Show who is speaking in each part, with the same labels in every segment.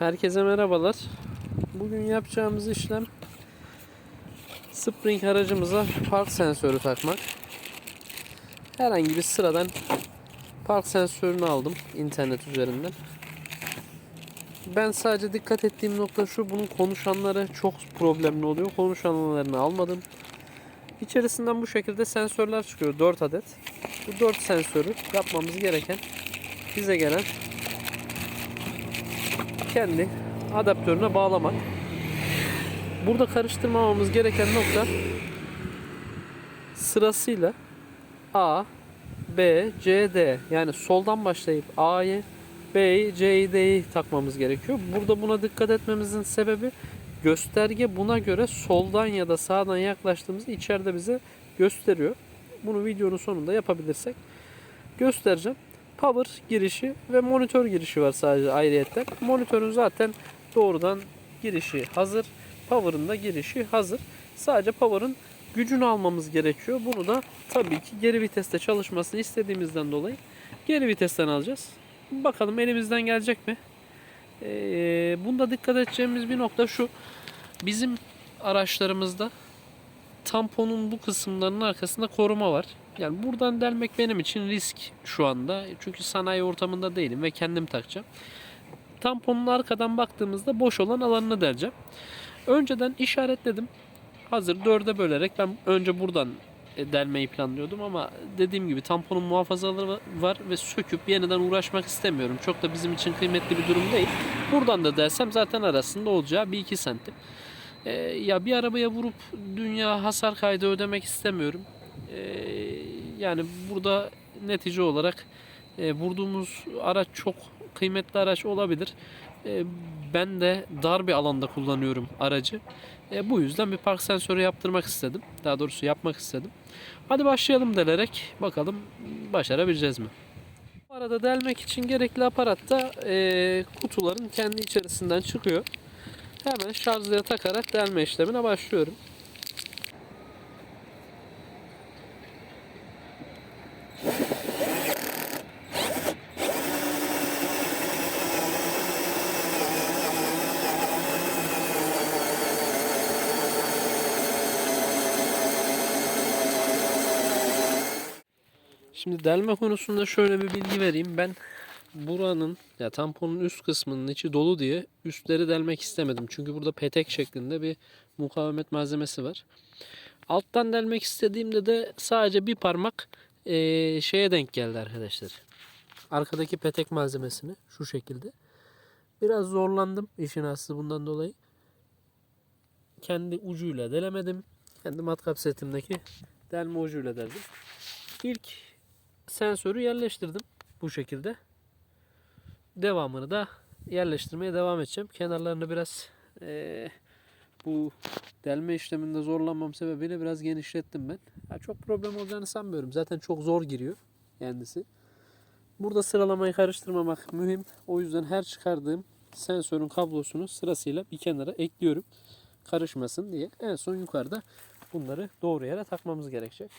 Speaker 1: Herkese merhabalar. Bugün yapacağımız işlem Spring aracımıza park sensörü takmak. Herhangi bir sıradan park sensörünü aldım internet üzerinden. Ben sadece dikkat ettiğim nokta şu bunun konuşanları çok problemli oluyor. Konuşanlarını almadım. İçerisinden bu şekilde sensörler çıkıyor 4 adet. Bu 4 sensörü yapmamız gereken bize gelen kendi adaptörüne bağlamak. Burada karıştırmamamız gereken nokta sırasıyla A, B, C, D yani soldan başlayıp A'yı, B'yi, C'yi, D'yi takmamız gerekiyor. Burada buna dikkat etmemizin sebebi gösterge buna göre soldan ya da sağdan yaklaştığımızda içeride bize gösteriyor. Bunu videonun sonunda yapabilirsek göstereceğim. Power girişi ve monitör girişi var sadece ayrıyetten. Monitörün zaten doğrudan girişi hazır. Power'ın da girişi hazır. Sadece power'ın gücünü almamız gerekiyor. Bunu da tabii ki geri viteste çalışmasını istediğimizden dolayı geri vitesten alacağız. Bakalım elimizden gelecek mi? Ee, bunda dikkat edeceğimiz bir nokta şu. Bizim araçlarımızda tamponun bu kısımlarının arkasında koruma var. Yani buradan delmek benim için risk şu anda. Çünkü sanayi ortamında değilim ve kendim takacağım. Tamponun arkadan baktığımızda boş olan alanını deleceğim. Önceden işaretledim. Hazır dörde bölerek ben önce buradan e, delmeyi planlıyordum ama dediğim gibi tamponun muhafazaları var ve söküp yeniden uğraşmak istemiyorum. Çok da bizim için kıymetli bir durum değil. Buradan da delsem zaten arasında olacağı 1-2 santim. Ee, ya bir arabaya vurup dünya hasar kaydı ödemek istemiyorum. Ee, yani burada netice olarak e, vurduğumuz araç çok kıymetli araç olabilir. E, ben de dar bir alanda kullanıyorum aracı. E, bu yüzden bir park sensörü yaptırmak istedim. Daha doğrusu yapmak istedim. Hadi başlayalım delerek bakalım başarabileceğiz mi? Bu arada delmek için gerekli aparat da kutuların kendi içerisinden çıkıyor. Hemen şarjlıya takarak delme işlemine başlıyorum. Şimdi delme konusunda şöyle bir bilgi vereyim. Ben buranın ya tamponun üst kısmının içi dolu diye üstleri delmek istemedim. Çünkü burada petek şeklinde bir mukavemet malzemesi var. Alttan delmek istediğimde de sadece bir parmak eee, şeye denk geldi arkadaşlar. Arkadaki petek malzemesini şu şekilde. Biraz zorlandım işin aslı bundan dolayı. Kendi ucuyla delemedim. Kendi matkap setimdeki delme ucuyla deldim. İlk sensörü yerleştirdim bu şekilde. Devamını da yerleştirmeye devam edeceğim. Kenarlarını biraz eee, bu delme işleminde zorlanmam sebebiyle biraz genişlettim ben. Ya çok problem olacağını sanmıyorum. Zaten çok zor giriyor kendisi. Burada sıralamayı karıştırmamak mühim. O yüzden her çıkardığım sensörün kablosunu sırasıyla bir kenara ekliyorum. Karışmasın diye. En son yukarıda bunları doğru yere takmamız gerekecek.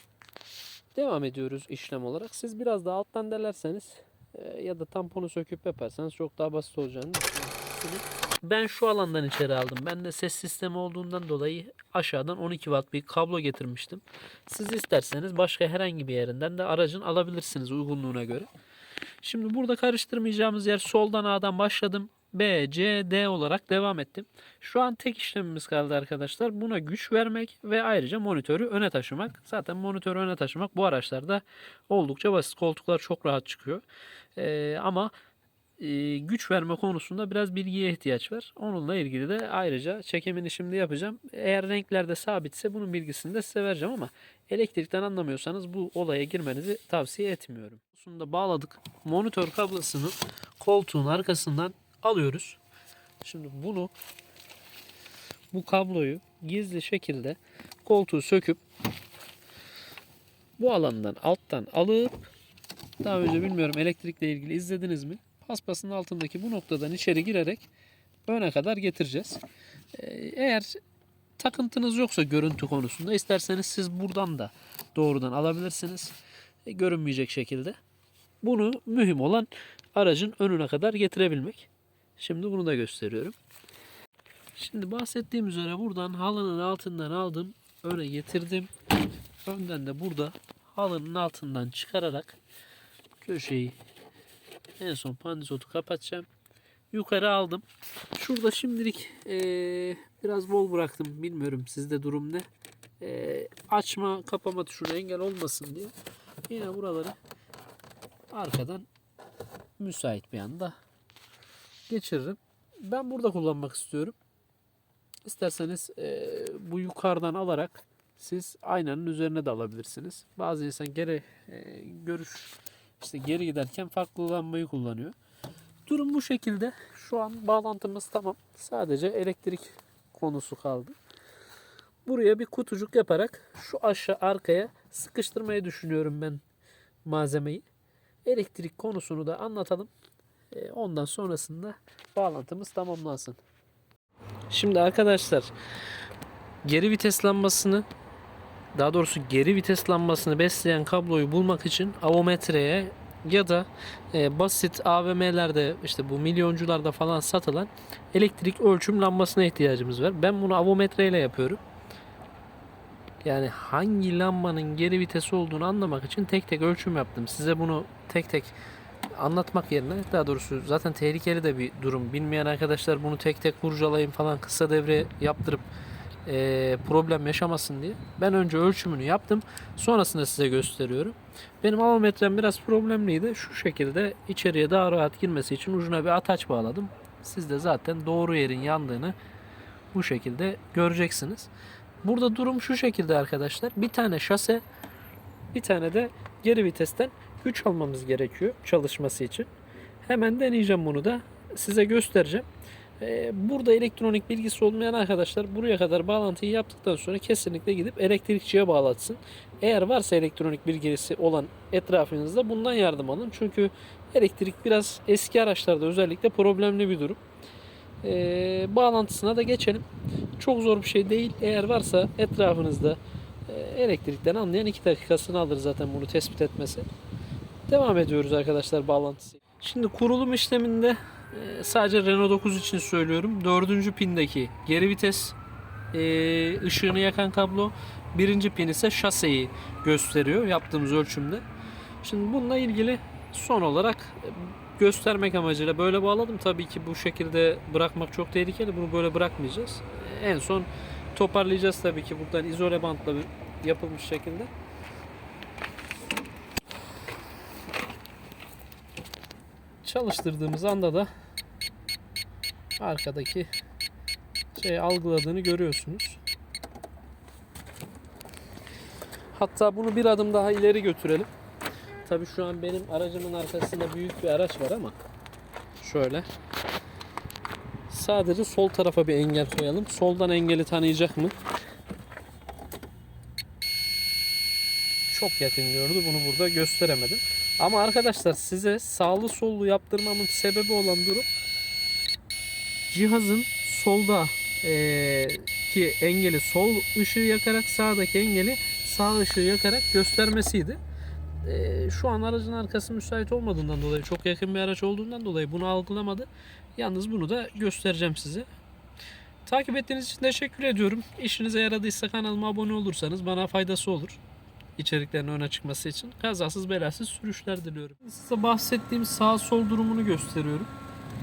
Speaker 1: Devam ediyoruz işlem olarak. Siz biraz daha alttan delerseniz e, ya da tamponu söküp yaparsanız çok daha basit olacağını düşünüyorum. Ben şu alandan içeri aldım. Ben de ses sistemi olduğundan dolayı aşağıdan 12 watt bir kablo getirmiştim. Siz isterseniz başka herhangi bir yerinden de aracın alabilirsiniz uygunluğuna göre. Şimdi burada karıştırmayacağımız yer soldan A'dan başladım. B, C, D olarak devam ettim. Şu an tek işlemimiz kaldı arkadaşlar. Buna güç vermek ve ayrıca monitörü öne taşımak. Zaten monitörü öne taşımak bu araçlarda oldukça basit. Koltuklar çok rahat çıkıyor. Ee, ama e, güç verme konusunda biraz bilgiye ihtiyaç var. Onunla ilgili de ayrıca çekimini şimdi yapacağım. Eğer renklerde sabitse bunun bilgisini de size vereceğim ama elektrikten anlamıyorsanız bu olaya girmenizi tavsiye etmiyorum. Bunu da bağladık. Monitör kablosunu koltuğun arkasından alıyoruz. Şimdi bunu bu kabloyu gizli şekilde koltuğu söküp bu alandan alttan alıp daha önce bilmiyorum elektrikle ilgili izlediniz mi? Paspasın altındaki bu noktadan içeri girerek öne kadar getireceğiz. Ee, Eğer takıntınız yoksa görüntü konusunda isterseniz siz buradan da doğrudan alabilirsiniz. E, Görünmeyecek şekilde. Bunu mühim olan aracın önüne kadar getirebilmek. Şimdi bunu da gösteriyorum. Şimdi bahsettiğim üzere buradan halının altından aldım. Öne getirdim. Önden de burada halının altından çıkararak köşeyi en son pandizotu kapatacağım. Yukarı aldım. Şurada şimdilik eee, biraz bol bıraktım. Bilmiyorum sizde durum ne. Eee, açma kapama tuşuna engel olmasın diye. Yine buraları arkadan müsait bir anda geçiririm. Ben burada kullanmak istiyorum. İsterseniz eee, bu yukarıdan alarak siz aynanın üzerine de alabilirsiniz. Bazı insan geri eee, görüş işte geri giderken farklı lambayı kullanıyor. Durum bu şekilde. Şu an bağlantımız tamam. Sadece elektrik konusu kaldı. Buraya bir kutucuk yaparak şu aşağı arkaya sıkıştırmayı düşünüyorum ben malzemeyi. Elektrik konusunu da anlatalım. Ee, Ondan sonrasında bağlantımız tamamlansın. Şimdi arkadaşlar geri vites lambasını daha doğrusu geri vites lambasını besleyen kabloyu bulmak için avometreye ya da e, basit AVM'lerde işte bu milyoncularda falan satılan elektrik ölçüm lambasına ihtiyacımız var. Ben bunu avometreyle yapıyorum. Yani hangi lambanın geri vitesi olduğunu anlamak için tek tek ölçüm yaptım. Size bunu tek tek anlatmak yerine daha doğrusu zaten tehlikeli de bir durum. Bilmeyen arkadaşlar bunu tek tek kurcalayın falan kısa devre yaptırıp e, problem yaşamasın diye. Ben önce ölçümünü yaptım. Sonrasında size gösteriyorum. Benim avometrem biraz problemliydi. Şu şekilde içeriye daha rahat girmesi için ucuna bir ataç bağladım. Siz de zaten doğru yerin yandığını bu şekilde göreceksiniz. Burada durum şu şekilde arkadaşlar. Bir tane şase, bir tane de geri vitesten güç almamız gerekiyor çalışması için. Hemen deneyeceğim bunu da. Size göstereceğim. Ee, Burada elektronik bilgisi olmayan arkadaşlar buraya kadar bağlantıyı yaptıktan sonra kesinlikle gidip elektrikçiye bağlatsın. Eğer varsa elektronik bilgisi olan etrafınızda bundan yardım alın. Çünkü elektrik biraz eski araçlarda özellikle problemli bir durum. Ee, bağlantısına da geçelim. Çok zor bir şey değil. Eğer varsa etrafınızda elektrikten anlayan 2 dakikasını alır zaten bunu tespit etmesi. Devam ediyoruz arkadaşlar bağlantısı. Şimdi kurulum işleminde e, sadece Renault 9 için söylüyorum. Dördüncü pindeki geri vites e, ışığını yakan kablo. Birinci pin ise şaseyi gösteriyor yaptığımız ölçümde. Şimdi bununla ilgili son olarak e, göstermek amacıyla böyle bağladım. Tabii ki bu şekilde bırakmak çok tehlikeli. Bunu böyle bırakmayacağız. E, En son toparlayacağız tabii ki buradan izole bantla yapılmış şekilde. Çalıştırdığımız anda da arkadaki şey algıladığını görüyorsunuz. Hatta bunu bir adım daha ileri götürelim. Tabii şu an benim aracımın arkasında büyük bir araç var ama şöyle. Sadece sol tarafa bir engel koyalım. Soldan engeli tanıyacak mı? Çok yakın gördü. Bunu burada gösteremedim. Ama arkadaşlar size sağlı sollu yaptırmamın sebebi olan durum cihazın solda eee, ki engeli sol ışığı yakarak sağdaki engeli sağ ışığı yakarak göstermesiydi. Eee, şu an aracın arkası müsait olmadığından dolayı çok yakın bir araç olduğundan dolayı bunu algılamadı. Yalnız bunu da göstereceğim size. Takip ettiğiniz için teşekkür ediyorum. İşinize yaradıysa kanalıma abone olursanız bana faydası olur. İçeriklerin öne çıkması için. Kazasız belasız sürüşler diliyorum. Size bahsettiğim sağ sol durumunu gösteriyorum.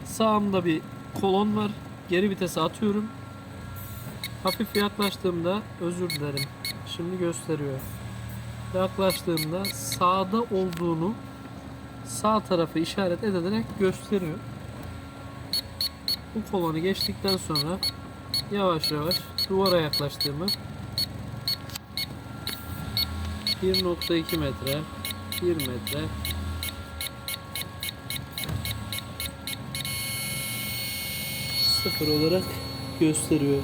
Speaker 1: Sağımda bir kolon var. Geri vitese atıyorum. Hafif yaklaştığımda özür dilerim. Şimdi gösteriyor. Yaklaştığımda sağda olduğunu sağ tarafı işaret ederek gösteriyor. Bu kolonu geçtikten sonra yavaş yavaş duvara yaklaştığımı 1.2 metre 1 metre sıfır olarak gösteriyor.